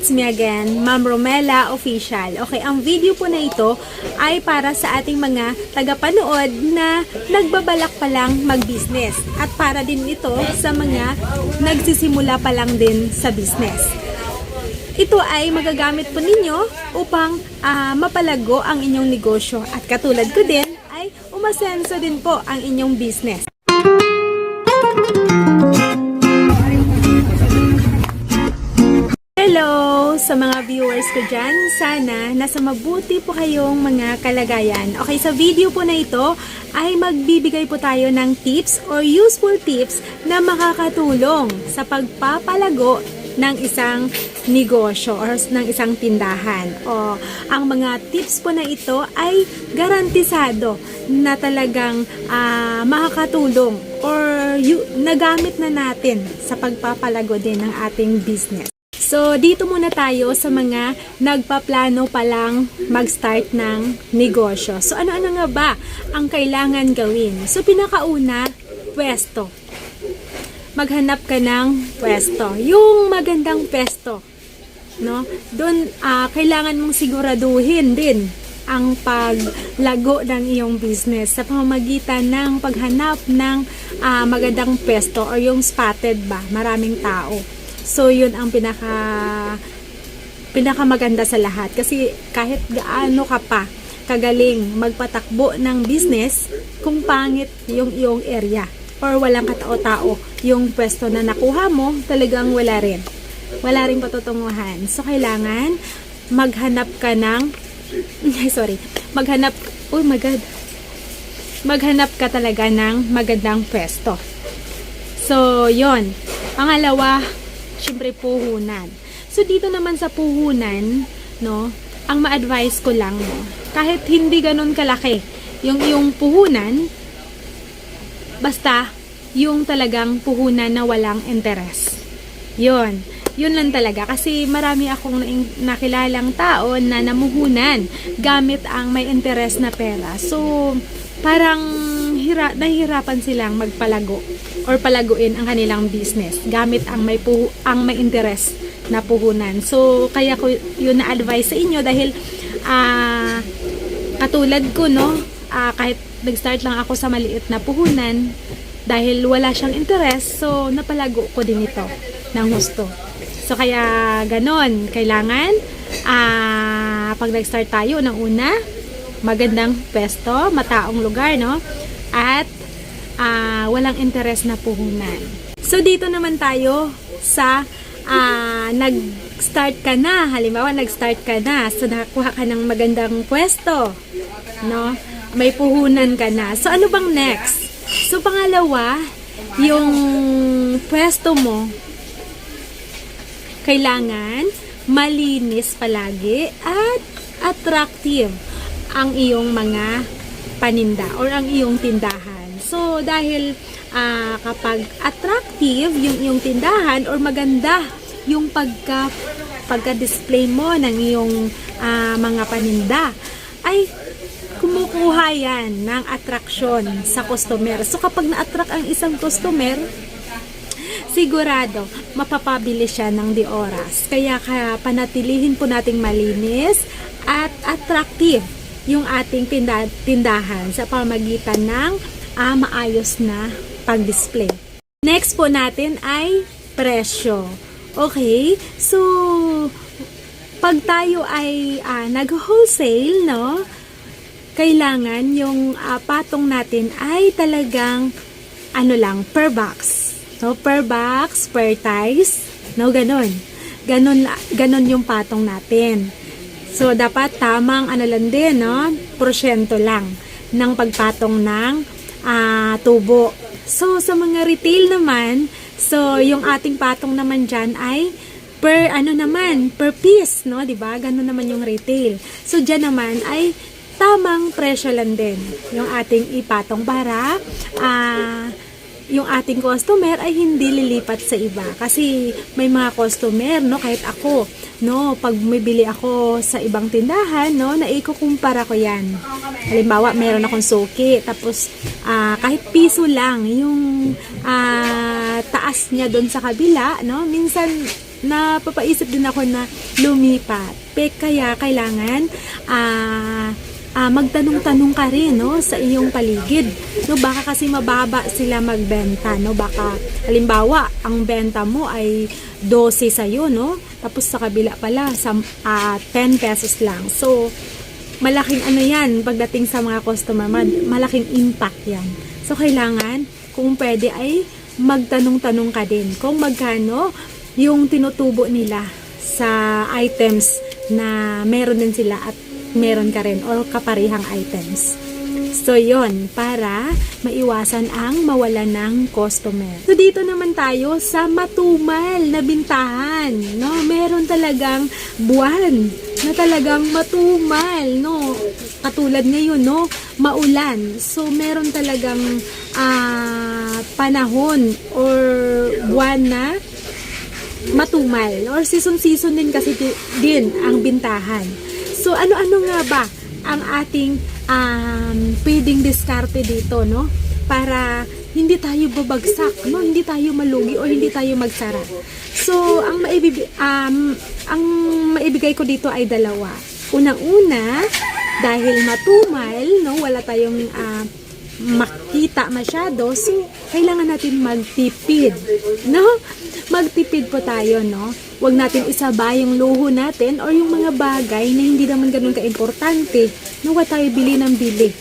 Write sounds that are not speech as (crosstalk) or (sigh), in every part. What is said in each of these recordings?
it's me again, Ma'am Romela Official. Okay, ang video po na ito ay para sa ating mga tagapanood na nagbabalak pa lang mag-business. At para din ito sa mga nagsisimula pa lang din sa business. Ito ay magagamit po ninyo upang ah, mapalago ang inyong negosyo. At katulad ko din, ay umasenso din po ang inyong business. Hello sa mga viewers ko dyan. Sana nasa mabuti po kayong mga kalagayan. Okay, sa video po na ito ay magbibigay po tayo ng tips or useful tips na makakatulong sa pagpapalago ng isang negosyo or ng isang tindahan. O ang mga tips po na ito ay garantisado na talagang ah, makakatulong or nagamit na natin sa pagpapalago din ng ating business. So, dito muna tayo sa mga nagpaplano pa lang mag-start ng negosyo. So, ano-ano nga ba ang kailangan gawin? So, pinakauna, pwesto. Maghanap ka ng pwesto. Yung magandang pwesto. No? Doon, ah, kailangan mong siguraduhin din ang paglago ng iyong business sa pamamagitan ng paghanap ng ah, magandang pwesto or yung spotted ba, maraming tao. So, yun ang pinaka pinakamaganda sa lahat. Kasi kahit gaano ka pa kagaling magpatakbo ng business, kung pangit yung iyong area or walang katao-tao yung pwesto na nakuha mo, talagang wala rin. Wala rin patutunguhan. So, kailangan maghanap ka ng (laughs) sorry, maghanap oh my god maghanap ka talaga ng magandang pwesto. So, yon. Pangalawa, syempre puhunan. So, dito naman sa puhunan, no, ang ma-advise ko lang, no, kahit hindi ganun kalaki yung iyong puhunan, basta yung talagang puhunan na walang interes. Yun. Yun lang talaga. Kasi marami akong nakilalang tao na namuhunan gamit ang may interes na pera. So, parang hira, nahihirapan silang magpalago or palaguin ang kanilang business gamit ang may puhu, ang may interes na puhunan. So, kaya ko yun na-advise sa inyo dahil ah katulad ko, no, ah, kahit nag-start lang ako sa maliit na puhunan, dahil wala siyang interest, so napalago ko din ito ng gusto. So kaya ganon, kailangan ah pag nag-start tayo ng una, magandang pesto, mataong lugar, no? At ah, walang interest na puhunan. So dito naman tayo sa ah, nag-start ka na, halimbawa nag-start ka na, so nakakuha ka ng magandang pwesto, no? May puhunan ka na. So ano bang next? So pangalawa, yung pwesto mo kailangan malinis palagi at attractive ang iyong mga paninda or ang iyong tindahan. So, dahil ah, kapag attractive yung iyong tindahan or maganda yung pagka pagka-display mo ng iyong ah, mga paninda, ay kumukuha yan ng attraction sa customer. So, kapag na-attract ang isang customer, sigurado mapapabili siya ng di oras. Kaya kaya panatilihin po nating malinis at attractive yung ating tinda- tindahan sa pamagitan ng ah, maayos na pag-display. Next po natin ay presyo. Okay? So, pag tayo ay ah, nag-wholesale, no? Kailangan yung ah, patong natin ay talagang ano lang, per box. So, per box, per ties, no. Ganun, la- ganun yung patong natin. So, dapat tamang ano lang din, no, porsyento lang ng pagpatong ng ah, tubo. So, sa mga retail naman, so, yung ating patong naman dyan ay per ano naman, per piece, no, 'di ba? Ganun naman yung retail. So diyan naman ay tamang presyo lang din yung ating ipatong para ah yung ating customer ay hindi lilipat sa iba kasi may mga customer no kahit ako no pag bumibili ako sa ibang tindahan no naikukumpara ko yan halimbawa meron akong suki tapos ah, kahit piso lang yung ah, taas niya doon sa kabila no minsan napapaisip din ako na lumipat. Pe, kaya kailangan ah ah, magtanong-tanong ka rin no sa iyong paligid. No baka kasi mababa sila magbenta, no baka halimbawa ang benta mo ay 12 sa no. Tapos sa kabila pala sa ah, 10 pesos lang. So malaking ano yan pagdating sa mga customer, ma- malaking impact yan. So kailangan kung pwede ay magtanong-tanong ka din kung magkano yung tinutubo nila sa items na meron din sila at meron ka rin or kaparihang items. So, yon para maiwasan ang mawala ng customer. So, dito naman tayo sa matumal na bintahan. No? Meron talagang buwan na talagang matumal. No? Katulad ngayon, no? maulan. So, meron talagang ah, panahon or buwan na matumal or season-season din kasi di- din ang bintahan. So ano-ano nga ba ang ating um, pwedeng diskarte dito, no? Para hindi tayo babagsak, no? Hindi tayo malugi o hindi tayo magsara. So ang maibib um, ang maibigay ko dito ay dalawa. Unang-una, dahil matumal, no, wala tayong ah, makita masyado, so kailangan natin magtipid, no? Magtipid po tayo, no? Huwag natin isabay yung luho natin or yung mga bagay na hindi naman ganun ka-importante, no? Huwag tayo bili ng bili.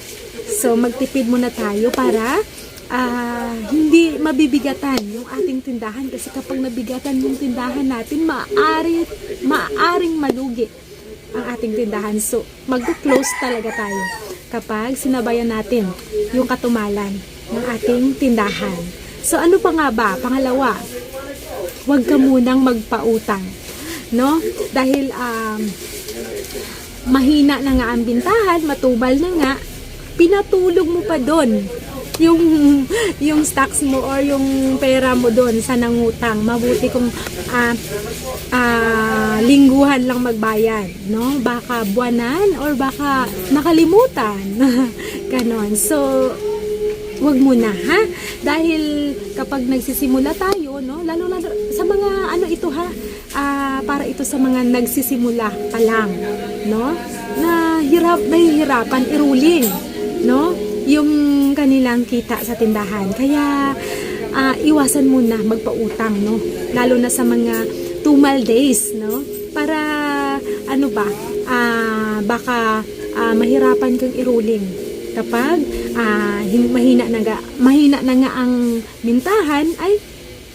So, magtipid muna tayo para ah, hindi mabibigatan yung ating tindahan kasi kapag nabigatan yung tindahan natin, maaari, maaring malugi ang ating tindahan. So, mag-close talaga tayo kapag sinabayan natin yung katumalan ng ating tindahan. So, ano pa nga ba? Pangalawa, huwag ka munang magpautang. No? Dahil um, mahina na nga ang bintahan, matubal na nga, pinatulog mo pa doon yung yung stocks mo or yung pera mo doon sa nangutang mabuti kung ah ah, lingguhan lang magbayad no baka buwanan or baka nakalimutan (laughs) ganon so wag muna ha dahil kapag nagsisimula tayo no lalo lalo sa mga ano ito ha ah, para ito sa mga nagsisimula pa lang no? Na hirap nahihirapan iruling no? Yung kanilang kita sa tindahan. Kaya ah, iwasan muna magpautang no? Lalo na sa mga tumal days no? Para ano ba ah, baka ah, mahirapan kang iruling kapag hin- mahina na nga, mahina na nga ang mintahan ay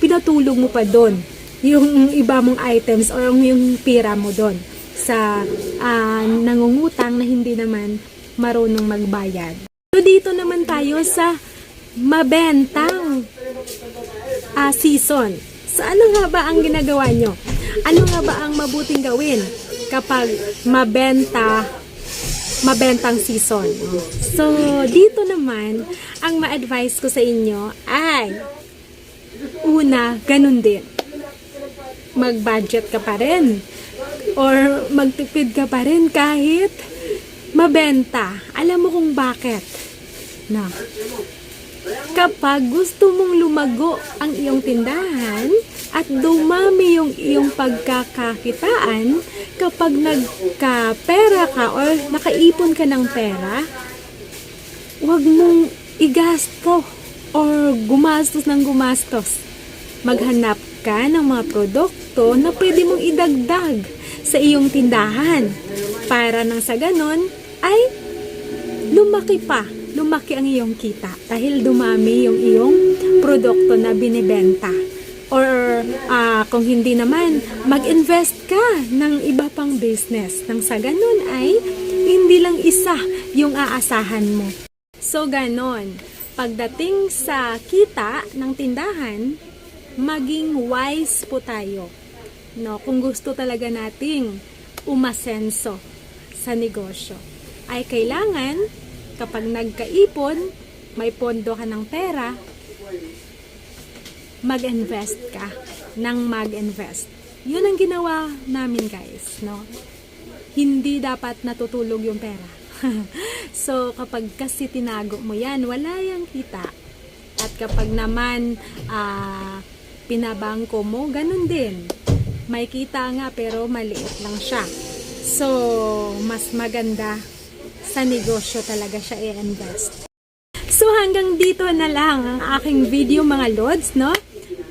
pinatulog mo pa doon yung iba mong items or yung pira mo doon sa ah, nangungutang na hindi naman marunong magbayad. So dito naman tayo sa mabentang ah, season. So ano nga ba ang ginagawa nyo? Ano nga ba ang mabuting gawin kapag mabenta mabentang season? So dito naman ang ma-advise ko sa inyo ay una, ganun din. Mag-budget ka pa rin or magtipid ka pa rin kahit mabenta. Alam mo kung bakit? Na, kapag gusto mong lumago ang iyong tindahan at dumami yung iyong pagkakakitaan, kapag nagka-pera ka or nakaipon ka ng pera, huwag mong igasto or gumastos ng gumastos. Maghanap ka ng mga produkto na pwede mong idagdag sa iyong tindahan para nang sa ganon ay lumaki pa, lumaki ang iyong kita dahil dumami yung iyong produkto na binibenta. Or ah, kung hindi naman, mag-invest ka ng iba pang business. Nang sa ganun ay hindi lang isa yung aasahan mo. So ganon, pagdating sa kita ng tindahan, maging wise po tayo. No, kung gusto talaga nating umasenso sa negosyo, ay kailangan kapag nagkaipon, may pondo ka ng pera, mag-invest ka ng mag-invest. Yun ang ginawa namin guys, no? Hindi dapat natutulog yung pera. (laughs) so, kapag kasi tinago mo yan, wala yang kita. At kapag naman ah, pinabangko mo, ganun din. May kita nga pero maliit lang siya. So, mas maganda sa negosyo talaga siya i-invest. So hanggang dito na lang ang aking video mga lods, no?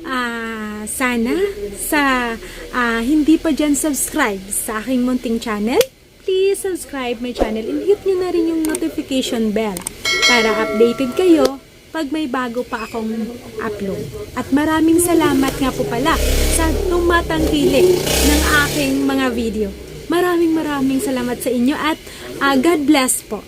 Ah, sana sa ah, hindi pa dyan subscribe sa aking munting channel, please subscribe my channel and hit nyo na rin yung notification bell para updated kayo pag may bago pa akong upload. At maraming salamat nga po pala sa tumatangkilik ng aking mga video. Maraming maraming salamat sa inyo at ah, God bless po.